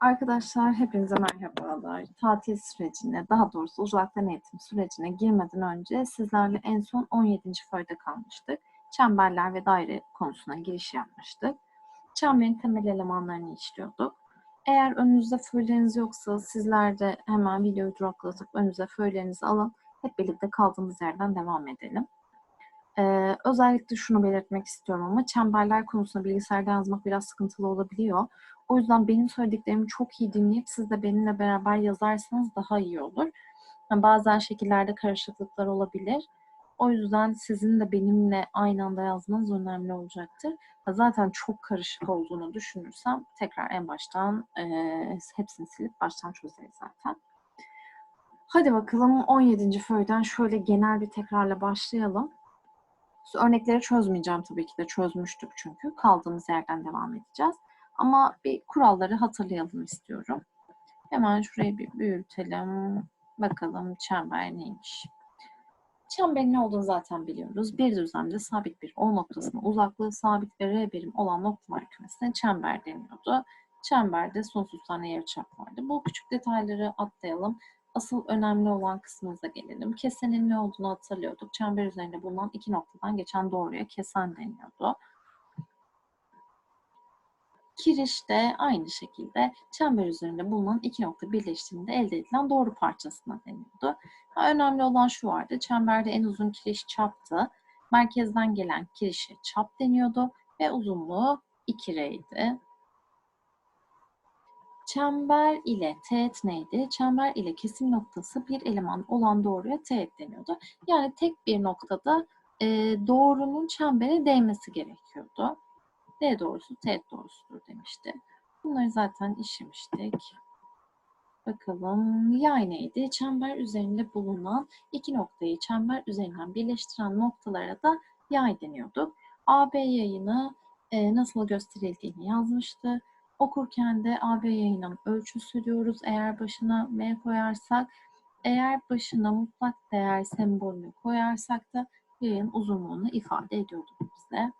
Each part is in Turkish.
Arkadaşlar hepinize merhabalar. Tatil sürecine, daha doğrusu uzaktan eğitim sürecine girmeden önce sizlerle en son 17. fayda kalmıştık. Çemberler ve daire konusuna giriş yapmıştık. Çemberin temel elemanlarını işliyorduk. Eğer önünüzde föyleriniz yoksa sizler de hemen videoyu duraklatıp önünüze föylerinizi alın. Hep birlikte kaldığımız yerden devam edelim. Ee, özellikle şunu belirtmek istiyorum ama çemberler konusunda bilgisayarda yazmak biraz sıkıntılı olabiliyor. O yüzden benim söylediklerimi çok iyi dinleyip siz de benimle beraber yazarsanız daha iyi olur. Yani bazen şekillerde karışıklıklar olabilir. O yüzden sizin de benimle aynı anda yazmanız önemli olacaktır. Zaten çok karışık olduğunu düşünürsem tekrar en baştan e, hepsini silip baştan çözeriz zaten. Hadi bakalım 17. föyden şöyle genel bir tekrarla başlayalım. Örnekleri çözmeyeceğim tabii ki de çözmüştük çünkü. Kaldığımız yerden devam edeceğiz. Ama bir kuralları hatırlayalım istiyorum. Hemen şurayı bir büyütelim. Bakalım çember neymiş. Çemberin ne olduğunu zaten biliyoruz. Bir düzlemde sabit bir O noktasına uzaklığı sabit ve R birim olan noktalar kümesine çember deniyordu. Çemberde sonsuz tane yarıçap vardı. Bu küçük detayları atlayalım. Asıl önemli olan kısmımıza gelelim. Kesenin ne olduğunu hatırlıyorduk. Çember üzerinde bulunan iki noktadan geçen doğruya kesen deniyordu. Kiriş de aynı şekilde çember üzerinde bulunan iki nokta birleştiğinde elde edilen doğru parçasına deniyordu. Ha, önemli olan şu vardı. Çemberde en uzun kiriş çaptı. Merkezden gelen kirişe çap deniyordu ve uzunluğu 2R idi. Çember ile teğet neydi? Çember ile kesim noktası bir eleman olan doğruya teğet deniyordu. Yani tek bir noktada e, doğrunun çembere değmesi gerekiyordu. D doğrusu teğet doğrusudur demişti. Bunları zaten işlemiştik. Bakalım yay neydi? Çember üzerinde bulunan iki noktayı çember üzerinden birleştiren noktalara da yay deniyorduk. AB yayını e, nasıl gösterildiğini yazmıştı. Okurken de AB yayının ölçüsü diyoruz. Eğer başına M koyarsak, eğer başına mutlak değer sembolünü koyarsak da yayın uzunluğunu ifade ediyordu bize.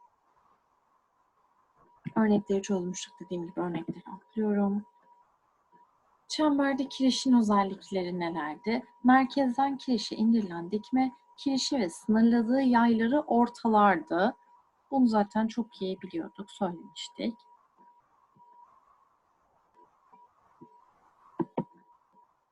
Örnekleri çözmüştük dediğim gibi örnekleri atlıyorum. Çemberde kirişin özellikleri nelerdi? Merkezden kirişe indirilen dikme, kirişi ve sınırladığı yayları ortalardı. Bunu zaten çok iyi biliyorduk, söylemiştik.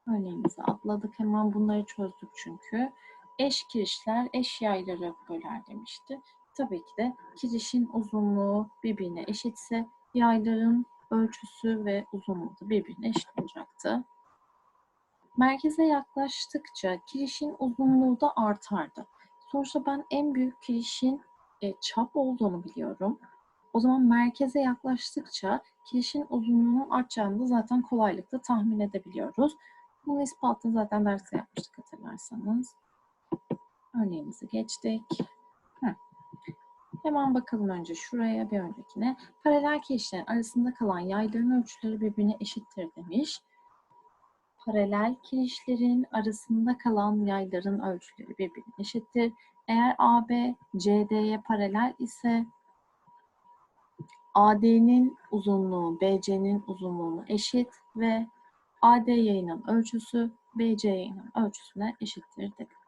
Örneğimizi atladık hemen bunları çözdük çünkü. Eş kirişler eş yayları böler demişti. Tabii ki de kirişin uzunluğu birbirine eşitse yayların ölçüsü ve uzunluğu da birbirine eşit olacaktı. Merkeze yaklaştıkça kirişin uzunluğu da artardı. Sonuçta ben en büyük kirişin e, çap olduğunu biliyorum. O zaman merkeze yaklaştıkça kirişin uzunluğunun artacağını da zaten kolaylıkla tahmin edebiliyoruz. Bunun ispatını zaten derste yapmıştık hatırlarsanız. Örneğimizi geçtik. Hemen bakalım önce şuraya bir öncekine. Paralel kirişlerin arasında kalan yayların ölçüleri birbirine eşittir demiş. Paralel kirişlerin arasında kalan yayların ölçüleri birbirine eşittir. Eğer AB CD'ye paralel ise AD'nin uzunluğu BC'nin uzunluğunu eşit ve AD yayının ölçüsü BC yayının ölçüsüne eşittir dedik.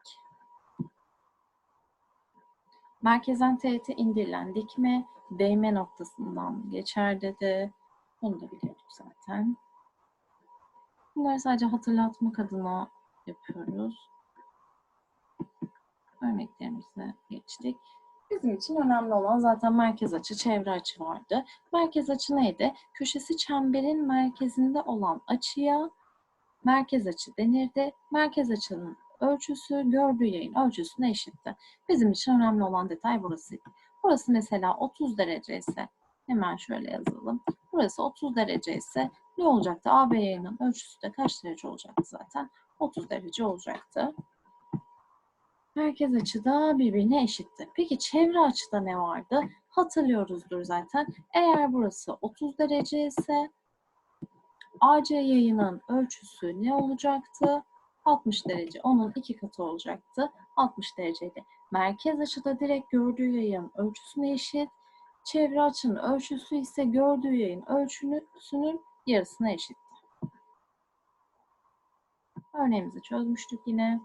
Merkezden teğete indirilen dikme değme noktasından geçer dedi. Bunu da biliyorduk zaten. Bunları sadece hatırlatmak adına yapıyoruz. Örneklerimize geçtik. Bizim için önemli olan zaten merkez açı, çevre açı vardı. Merkez açı neydi? Köşesi çemberin merkezinde olan açıya merkez açı denirdi. Merkez açının ölçüsü gördüğü yayın ölçüsüne eşitti. Bizim için önemli olan detay burası. Burası mesela 30 derece ise hemen şöyle yazalım. Burası 30 derece ise ne olacaktı? AB yayının ölçüsü de kaç derece olacaktı zaten? 30 derece olacaktı. Merkez açıda birbirine eşitti. Peki çevre açıda ne vardı? Hatırlıyoruzdur zaten. Eğer burası 30 derece ise AC yayının ölçüsü ne olacaktı? 60 derece. Onun iki katı olacaktı. 60 dereceydi. Merkez açıda direkt gördüğü yayın ölçüsüne eşit. Çevre açının ölçüsü ise gördüğü yayın ölçüsünün yarısına eşit. Örneğimizi çözmüştük yine.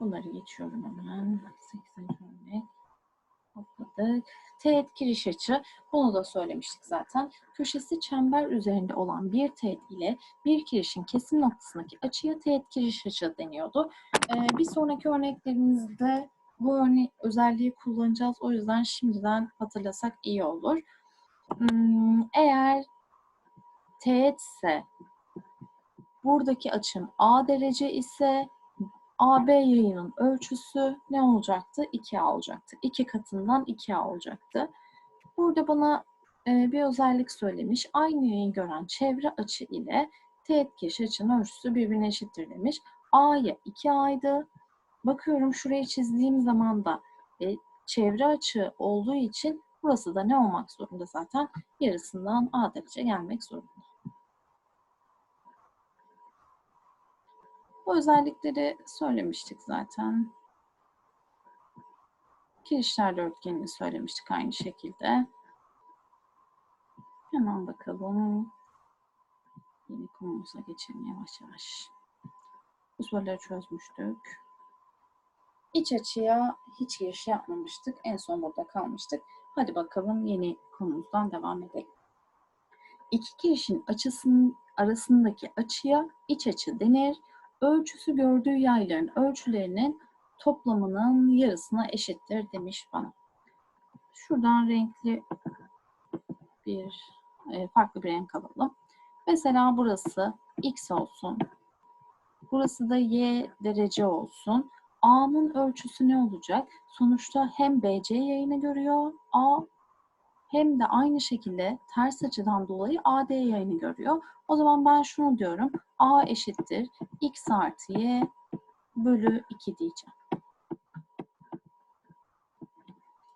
Bunları geçiyorum hemen. 8. örnek. Topladık. Teğet giriş açı. Bunu da söylemiştik zaten. Köşesi çember üzerinde olan bir teğet ile bir kirişin kesim noktasındaki açıya teğet giriş açı deniyordu. Ee, bir sonraki örneklerimizde bu örnek özelliği kullanacağız. O yüzden şimdiden hatırlasak iyi olur. Hmm, eğer teğet ise buradaki açım A derece ise AB yayının ölçüsü ne olacaktı? 2A olacaktı. 2 katından 2A olacaktı. Burada bana e, bir özellik söylemiş. Aynı yayın gören çevre açı ile teğet giriş açının ölçüsü birbirine eşittir demiş. A'ya 2A'ydı. Bakıyorum şurayı çizdiğim zaman da e, çevre açı olduğu için burası da ne olmak zorunda zaten? Yarısından A derece gelmek zorunda. Bu özellikleri söylemiştik zaten. Kirişler dörtgenini söylemiştik aynı şekilde. Hemen bakalım. Yeni konumuza geçelim yavaş yavaş. Bu soruları çözmüştük. İç açıya hiç giriş yapmamıştık. En son burada kalmıştık. Hadi bakalım yeni konumuzdan devam edelim. İki kirişin açısının arasındaki açıya iç açı denir. Ölçüsü gördüğü yayların ölçülerinin toplamının yarısına eşittir demiş bana. Şuradan renkli bir e, farklı bir renk alalım. Mesela burası x olsun. Burası da y derece olsun. A'nın ölçüsü ne olacak? Sonuçta hem BC yayını görüyor A hem de aynı şekilde ters açıdan dolayı AD yayını görüyor. O zaman ben şunu diyorum. A eşittir x artı y bölü 2 diyeceğim.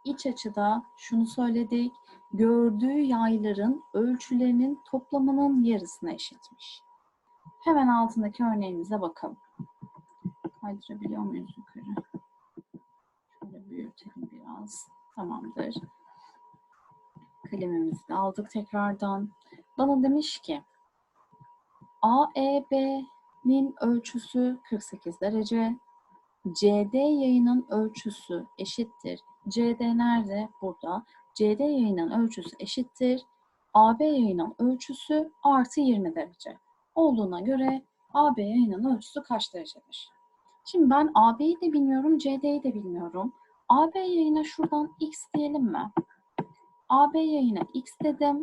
İç açıda şunu söyledik. Gördüğü yayların ölçülerinin toplamının yarısına eşitmiş. Hemen altındaki örneğimize bakalım. Kaydırabiliyor muyuz yukarı? Şöyle büyütelim biraz. Tamamdır. Kalemimizi aldık tekrardan. Bana demiş ki AEB'nin ölçüsü 48 derece. CD yayının ölçüsü eşittir. CD nerede? Burada. CD yayının ölçüsü eşittir. AB yayının ölçüsü artı 20 derece. Olduğuna göre AB yayının ölçüsü kaç derecedir? Şimdi ben AB'yi de bilmiyorum, CD'yi de bilmiyorum. AB yayına şuradan X diyelim mi? AB yayına X dedim.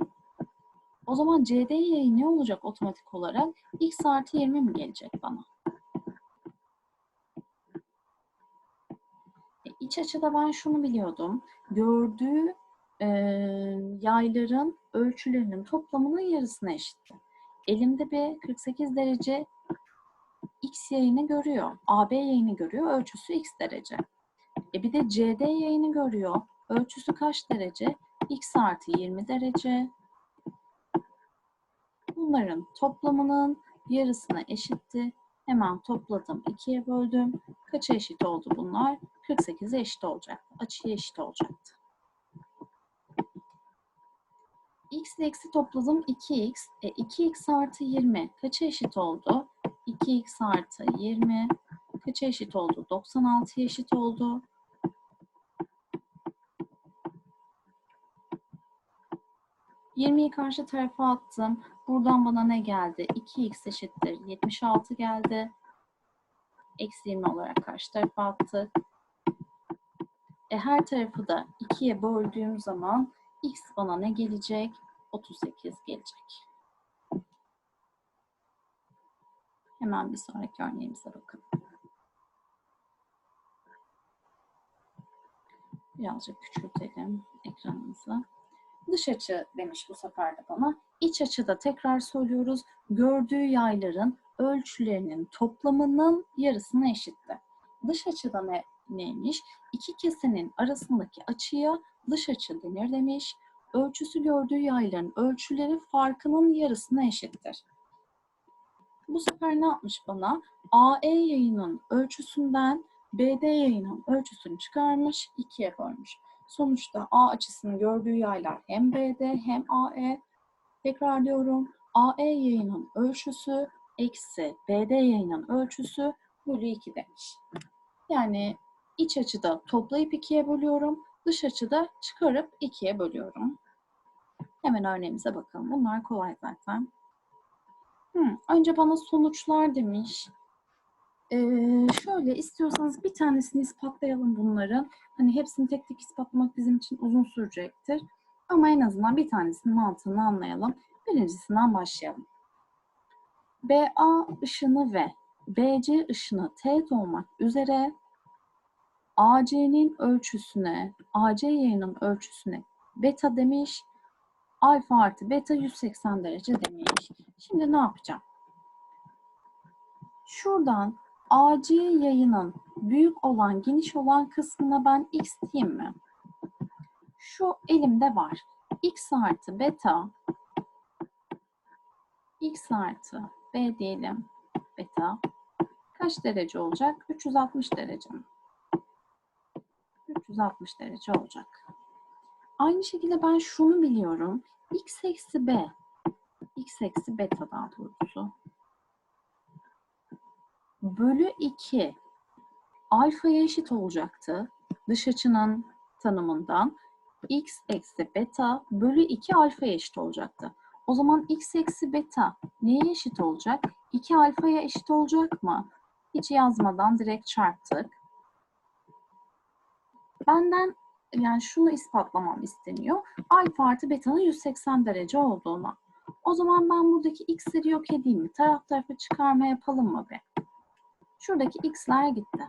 O zaman CD yayı ne olacak otomatik olarak? X artı 20 mi gelecek bana? E, iç açıda ben şunu biliyordum. Gördüğü e, yayların ölçülerinin toplamının yarısına eşitti. Elimde bir 48 derece X yayını görüyor. AB yayını görüyor. Ölçüsü X derece. E bir de CD yayını görüyor. Ölçüsü kaç derece? X artı 20 derece. Bunların toplamının yarısına eşitti. Hemen topladım. 2'ye böldüm. Kaça eşit oldu bunlar? 48'e eşit olacaktı. Açıya eşit olacaktı. X ile x'i topladım 2x. E, 2x artı 20 kaça eşit oldu? 2x artı 20 kaça eşit oldu? 96'ya eşit oldu. Yirmiyi karşı tarafa attım. Buradan bana ne geldi? 2x eşittir 76 geldi. Eksi 20 olarak karşı tarafa attık. E, her tarafı da 2'ye böldüğüm zaman x bana ne gelecek? 38 gelecek. Hemen bir sonraki örneğimize bakalım. Birazcık küçültelim ekranımızı. Dış açı demiş bu sefer de bana. İç açıda tekrar söylüyoruz. Gördüğü yayların ölçülerinin toplamının yarısına eşitti. Dış açıda ne, neymiş? İki kesenin arasındaki açıya dış açı denir demiş. Ölçüsü gördüğü yayların ölçüleri farkının yarısına eşittir. Bu sefer ne yapmış bana? AE yayının ölçüsünden BD yayının ölçüsünü çıkarmış, ikiye bölmüş. Sonuçta A açısını gördüğü yaylar hem BD hem AE. Tekrar diyorum. AE yayının ölçüsü eksi BD yayının ölçüsü bölü 2 demiş. Yani iç açıda toplayıp 2'ye bölüyorum. Dış açıda çıkarıp 2'ye bölüyorum. Hemen örneğimize bakalım. Bunlar kolay zaten. Hmm, önce bana sonuçlar demiş. Şöyle istiyorsanız bir tanesini ispatlayalım bunların. Hani hepsini tek tek ispatlamak bizim için uzun sürecektir. Ama en azından bir tanesinin mantığını anlayalım. Birincisinden başlayalım. BA ışını ve BC ışını teğet olmak üzere AC'nin ölçüsüne, AC yayının ölçüsüne beta demiş. Alfa artı beta 180 derece demiş. Şimdi ne yapacağım? Şuradan AC yayının büyük olan, geniş olan kısmına ben x diyeyim mi? Şu elimde var. x artı beta x artı b diyelim beta kaç derece olacak? 360 derece mi? 360 derece olacak. Aynı şekilde ben şunu biliyorum. x eksi b x eksi beta daha doğrusu bölü 2 alfaya eşit olacaktı. Dış açının tanımından x eksi beta bölü 2 alfaya eşit olacaktı. O zaman x eksi beta neye eşit olacak? 2 alfaya eşit olacak mı? Hiç yazmadan direkt çarptık. Benden yani şunu ispatlamam isteniyor. Alfa artı betanın 180 derece olduğunu. O zaman ben buradaki x'leri yok edeyim mi? Taraf tarafa çıkarma yapalım mı be? Şuradaki x'ler gitti.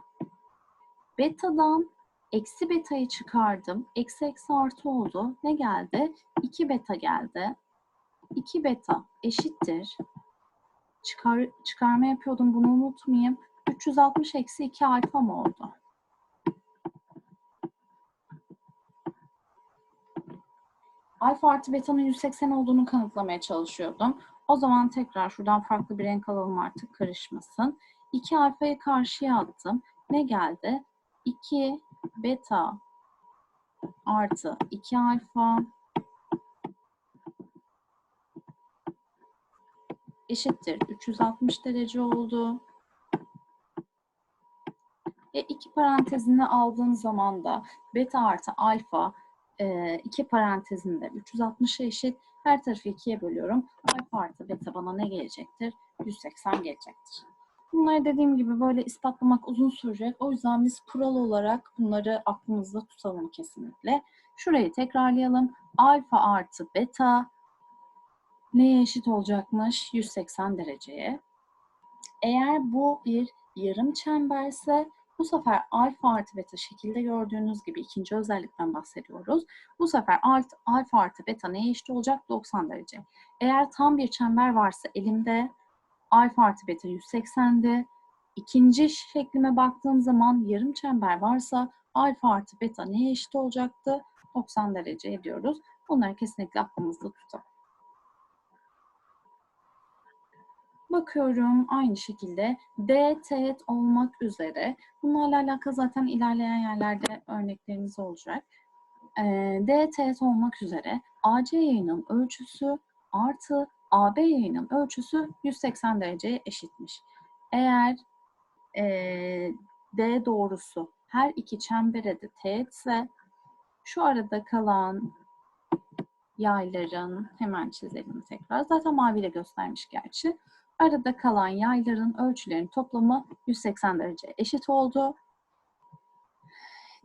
Beta'dan eksi beta'yı çıkardım. Eksi eksi artı oldu. Ne geldi? 2 beta geldi. 2 beta eşittir. Çıkar, çıkarma yapıyordum bunu unutmayayım. 360 eksi 2 alfa mı oldu? Alfa artı beta'nın 180 olduğunu kanıtlamaya çalışıyordum. O zaman tekrar şuradan farklı bir renk alalım artık karışmasın. 2 alfayı karşıya attım. Ne geldi? 2 beta artı 2 alfa eşittir 360 derece oldu. E iki parantezini aldığın zaman da beta artı alfa e, iki parantezinde 360'a eşit. Her tarafı ikiye bölüyorum. Alfa artı beta bana ne gelecektir? 180 gelecektir. Bunları dediğim gibi böyle ispatlamak uzun sürecek. O yüzden biz kural olarak bunları aklımızda tutalım kesinlikle. Şurayı tekrarlayalım. Alfa artı beta neye eşit olacakmış? 180 dereceye. Eğer bu bir yarım çemberse bu sefer alfa artı beta şekilde gördüğünüz gibi ikinci özellikten bahsediyoruz. Bu sefer alfa artı beta neye eşit olacak? 90 derece. Eğer tam bir çember varsa elimde alfa artı beta 180'de. İkinci şeklime baktığım zaman yarım çember varsa alfa artı beta neye eşit olacaktı? 90 derece ediyoruz. Bunları kesinlikle aklımızda tutalım. Bakıyorum aynı şekilde D teğet olmak üzere. Bunlarla alakalı zaten ilerleyen yerlerde örneklerimiz olacak. Ee, D teğet olmak üzere AC yayının ölçüsü artı AB yayının ölçüsü 180 dereceye eşitmiş. Eğer e, D doğrusu her iki çembere de teğetse şu arada kalan yayların hemen çizelim tekrar. Zaten maviyle göstermiş gerçi. Arada kalan yayların ölçülerin toplamı 180 derece eşit oldu.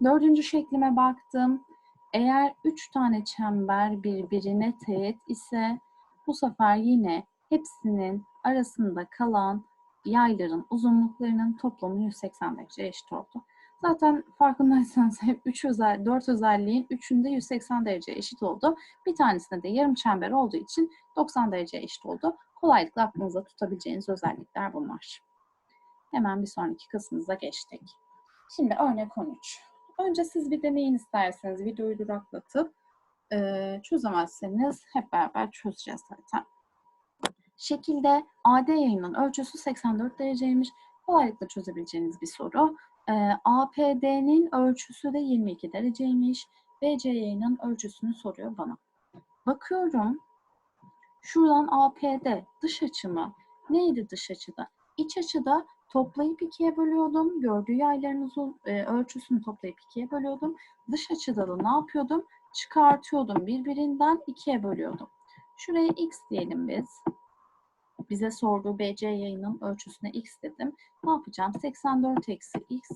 Dördüncü şeklime baktım. Eğer üç tane çember birbirine teğet ise bu sefer yine hepsinin arasında kalan yayların uzunluklarının toplamı 180 derece eşit oldu. Zaten farkındaysanız hep 3 özel, 4 özelliğin 3'ünde 180 derece eşit oldu. Bir tanesinde de yarım çember olduğu için 90 derece eşit oldu. Kolaylıkla aklınızda tutabileceğiniz özellikler bunlar. Hemen bir sonraki kısmımıza geçtik. Şimdi örnek 13. Önce siz bir deneyin isterseniz videoyu duraklatıp e, çözemezseniz hep beraber çözeceğiz zaten. Şekilde AD yayının ölçüsü 84 dereceymiş. Kolaylıkla çözebileceğiniz bir soru. E, APD'nin ölçüsü de 22 dereceymiş. BC yayının ölçüsünü soruyor bana. Bakıyorum. Şuradan APD dış açımı neydi dış açıda? İç açıda toplayıp ikiye bölüyordum. Gördüğü yayların e, ölçüsünü toplayıp ikiye bölüyordum. Dış açıda da ne yapıyordum? Çıkartıyordum. Birbirinden ikiye bölüyordum. Şuraya x diyelim biz. Bize sorduğu BC yayının ölçüsüne x dedim. Ne yapacağım? 84 eksi x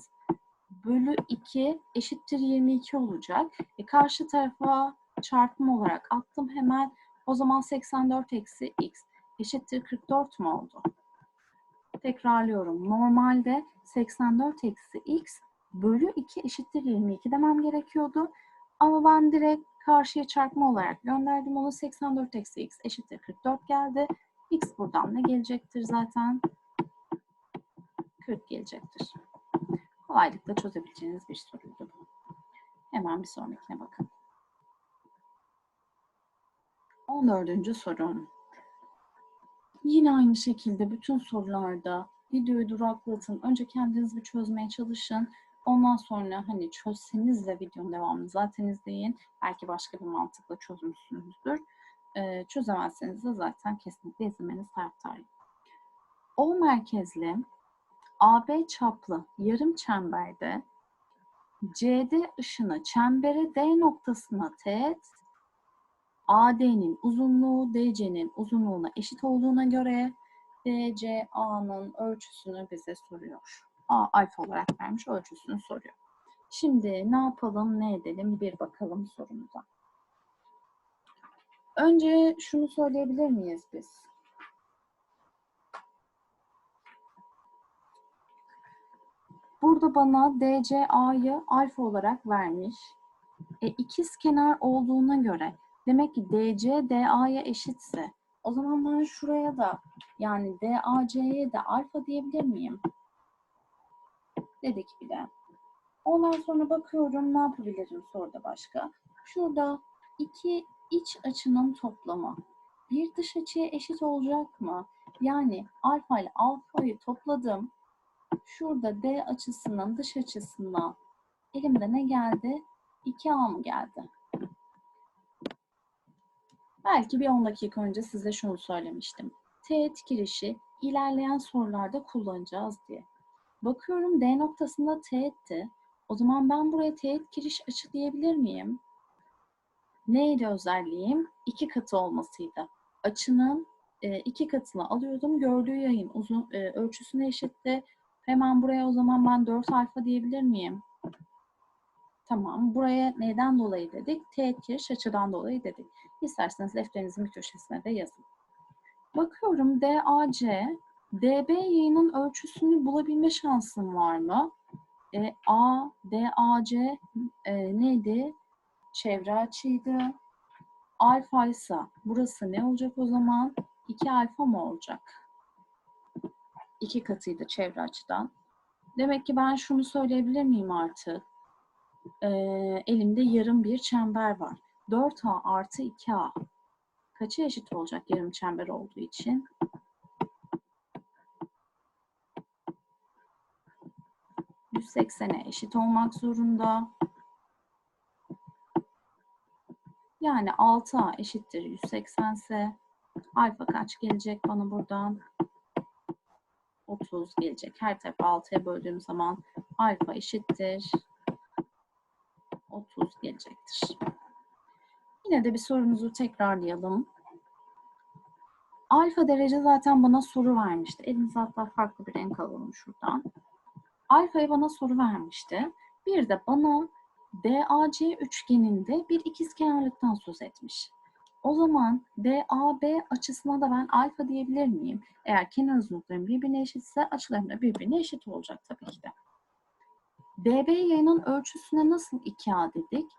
bölü 2 eşittir 22 olacak. E karşı tarafa çarpım olarak attım hemen. O zaman 84 eksi x eşittir 44 mu oldu? Tekrarlıyorum. Normalde 84 eksi x bölü 2 eşittir 22 demem gerekiyordu. Ama ben direkt karşıya çarpma olarak gönderdim. Onu 84 eksi x eşittir 44 geldi. x buradan ne gelecektir zaten? 40 gelecektir. Kolaylıkla çözebileceğiniz bir soruydu bu. Hemen bir sonrakine bakalım. 14. sorum. Yine aynı şekilde bütün sorularda videoyu duraklatın. Önce kendiniz bir çözmeye çalışın. Ondan sonra hani çözseniz de videonun devamını zaten izleyin. Belki başka bir mantıkla çözmüşsünüzdür. Ee, çözemezseniz de zaten kesinlikle izlemeniz taraftarıyım. O merkezli AB çaplı yarım çemberde CD ışını çembere D noktasına teğet AD'nin uzunluğu DC'nin uzunluğuna eşit olduğuna göre DCA'nın ölçüsünü bize soruyor. A alfa olarak vermiş ölçüsünü soruyor. Şimdi ne yapalım ne edelim bir bakalım sorumuza. Önce şunu söyleyebilir miyiz biz? Burada bana DCA'yı alfa olarak vermiş. E, ikiz kenar olduğuna göre demek ki DC DA'ya eşitse o zaman ben şuraya da yani DAC'ye de alfa diyebilir miyim? Dedik bile. Ondan sonra bakıyorum ne yapabilirim soruda başka. Şurada iki iç açının toplamı bir dış açıya eşit olacak mı? Yani alfa ile alfayı topladım. Şurada D açısının dış açısından elimde ne geldi? 2A mı geldi? Belki bir 10 dakika önce size şunu söylemiştim. Teğet girişi ilerleyen sorularda kullanacağız diye. Bakıyorum D noktasında teğetti. O zaman ben buraya teğet giriş açı diyebilir miyim? Neydi özelliğim? İki katı olmasıydı. Açının e, iki katını alıyordum. Gördüğü yayın uzun e, ölçüsüne eşitti. Hemen buraya o zaman ben 4 alfa diyebilir miyim? Tamam. Buraya neden dolayı dedik? Teğet giriş açıdan dolayı dedik. İsterseniz defterinizin bir köşesine de yazın. Bakıyorum DAC, DB yayının ölçüsünü bulabilme şansım var mı? E, A, DAC e, neydi? Çevre açıydı. Alfa ise burası ne olacak o zaman? 2 alfa mı olacak? 2 katıydı çevre açıdan. Demek ki ben şunu söyleyebilir miyim artık? Ee, elimde yarım bir çember var. 4A artı 2A. Kaça eşit olacak yarım çember olduğu için? %180'e eşit olmak zorunda. Yani 6A eşittir 180 ise alfa kaç gelecek bana buradan? 30 gelecek. Her tarafı 6'ya böldüğüm zaman alfa eşittir 30 gelecektir. Yine de bir sorumuzu tekrarlayalım. Alfa derece zaten bana soru vermişti. Elinize hatta farklı bir renk alalım şuradan. Alfa'yı bana soru vermişti. Bir de bana DAC üçgeninde bir ikizkenarlıktan söz etmiş. O zaman DAB açısına da ben alfa diyebilir miyim? Eğer kenar uzunluklarım birbirine eşitse açılarım da birbirine eşit olacak tabii ki de. DB yayının ölçüsüne nasıl 2A dedik?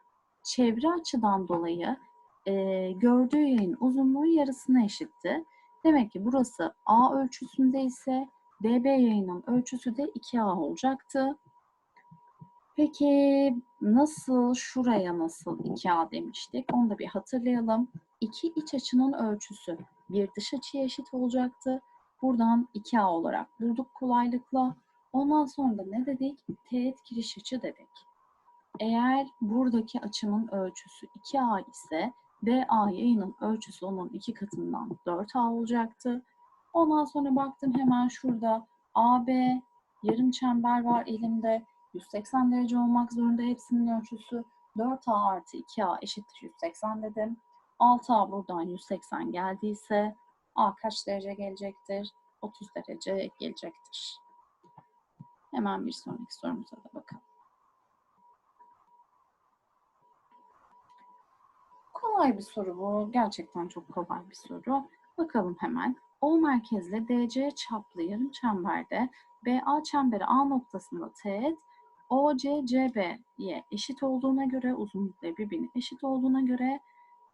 Çevre açıdan dolayı e, gördüğü yayın uzunluğu yarısına eşitti. Demek ki burası A ölçüsünde ise DB yayının ölçüsü de 2A olacaktı. Peki nasıl şuraya nasıl 2A demiştik? Onu da bir hatırlayalım. İki iç açının ölçüsü bir dış açıya eşit olacaktı. Buradan 2A olarak bulduk kolaylıkla. Ondan sonra da ne dedik? Teğet giriş açı dedik. Eğer buradaki açımın ölçüsü 2A ise BA yayının ölçüsü onun iki katından 4A olacaktı. Ondan sonra baktım hemen şurada AB yarım çember var elimde. 180 derece olmak zorunda hepsinin ölçüsü. 4A artı 2A eşittir 180 dedim. 6A buradan 180 geldiyse A kaç derece gelecektir? 30 derece gelecektir. Hemen bir sonraki sorumuza da bakalım. Kolay bir soru bu. Gerçekten çok kolay bir soru. Bakalım hemen. O merkezle DC çaplı yarım çemberde BA çemberi A noktasında teğet OC CB'ye eşit olduğuna göre uzunlukları birbirine eşit olduğuna göre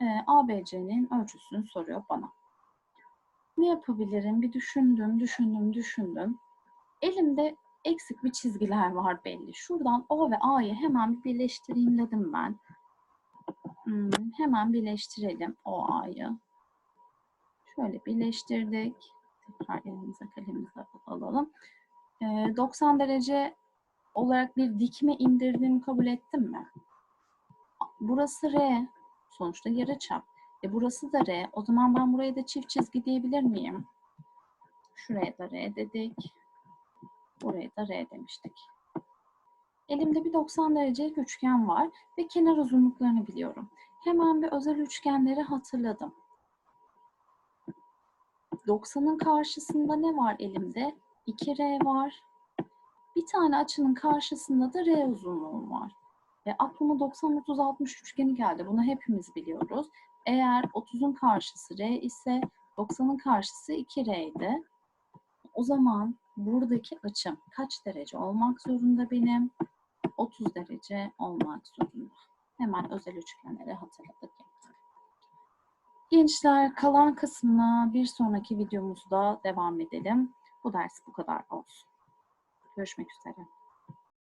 e, ABC'nin ölçüsünü soruyor bana. Ne yapabilirim? Bir düşündüm, düşündüm, düşündüm. Elimde eksik bir çizgiler var belli. Şuradan O ve A'yı hemen bir birleştireyim dedim ben. Hmm, hemen birleştirelim o A'yı. Şöyle birleştirdik. Tekrar elimize kalemize alalım. Ee, 90 derece olarak bir dikme indirdiğimi kabul ettim mi? Burası R. Sonuçta yarıçap. E burası da R. O zaman ben buraya da çift çizgi diyebilir miyim? Şuraya da R dedik. Buraya da R demiştik. Elimde bir 90 derecelik üçgen var ve kenar uzunluklarını biliyorum. Hemen bir özel üçgenleri hatırladım. 90'ın karşısında ne var elimde? 2R var. Bir tane açının karşısında da R uzunluğu var. Ve aklıma 90-30-60 üçgeni geldi. Bunu hepimiz biliyoruz. Eğer 30'un karşısı R ise 90'ın karşısı 2R idi. O zaman buradaki açım kaç derece olmak zorunda benim? 30 derece olmak zorunda. Hemen özel üçgenleri hatırladık. Gençler kalan kısmına bir sonraki videomuzda devam edelim. Bu ders bu kadar olsun. Görüşmek üzere.